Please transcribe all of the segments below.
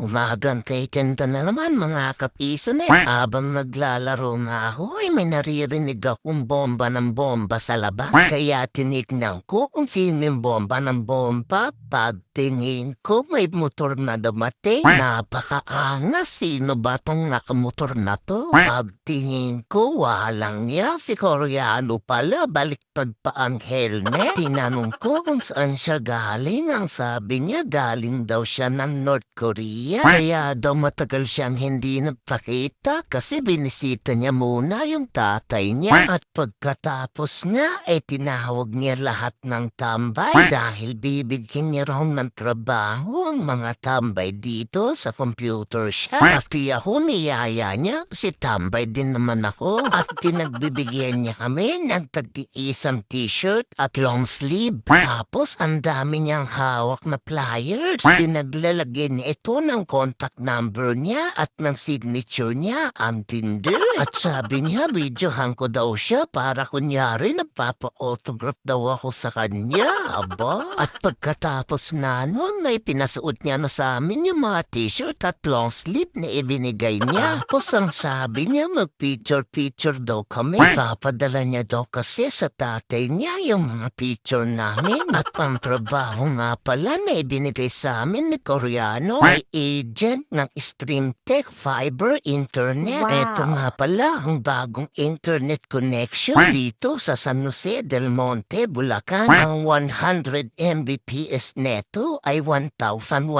Umagantay kanta na naman mga kapisan eh. Habang naglalaro na ako ay may naririnig akong bomba ng bomba sa labas. Kaya tinignan ko kung sino yung bomba ng bomba. Pagtingin ko may motor na dumating. Napakaangas. Sino ba tong nakamotor na to? Pagtingin ko walang niya. Si Koreano pala. Baliktad pa ang helmet. Tinanong ko kung saan siya galing. Ang sabi niya galing daw siya ng North Korea. Kaya daw matagal siyang hindi nagpakita kasi binisita niya muna yung tatay niya. At pagkatapos nga, eh tinawag niya lahat ng tambay dahil bibigyan niya raw ng trabaho ang mga tambay dito sa computer shop. At ako niyaya niya kasi tambay din naman ako. At pinagbibigyan niya kami ng tag-iisang t-shirt at long sleeve. Tapos ang dami niyang hawak na flyers. Sinaglalagay niya ito ng contact number niya at ng signature niya. Ang tindi. At sabi niya, videohan ko daw siya para kunyari nagpapa-autograph daw ako sa kanya. Aba. At pagkatapos na nun, may pinasuot niya na sa amin yung mga t-shirt at long sleeve na ibinigay niya. Tapos ang sabi niya, mag-picture-picture daw kami. Papadala niya daw kasi sa tatay niya yung mga picture namin. At ang trabaho nga pala na ibinigay sa amin ni Koreano ay agent ng Streamtech Fiber Internet. Wow. Ito nga pala ang bagong internet connection dito sa San Jose del Monte, Bulacan. Ang 100 Mbps neto ay 1,100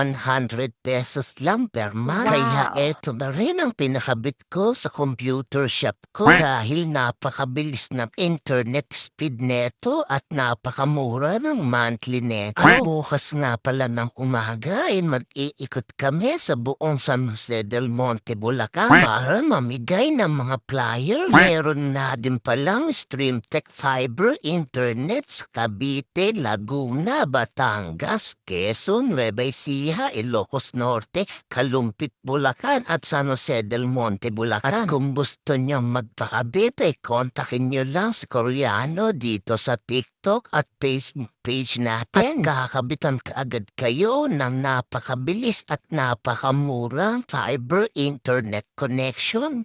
pesos lang per month. Wow. Kaya eto na rin ang pinakabit ko sa computer shop ko dahil napakabilis ng internet speed neto at napakamura ng monthly neto. Bukas nga pala ng umaga ay mag-iikot kami sa buong San Jose del Monte, Bulacan para mamigay ng mga flyer. Meron na din palang Streamtech Fiber Internet sa Cavite, Laguna, Batangas, Quezon, Nueva Ecija, Ilocos Norte, Kalumpit, Bulacan at San Jose del Monte, Bulacan. At kung gusto niyo magpakabit ay kontakin niyo lang si Koreano dito sa TikTok at Facebook page natin. At kakabitan kaagad kayo ng napakabilis at napakamurang fiber internet connection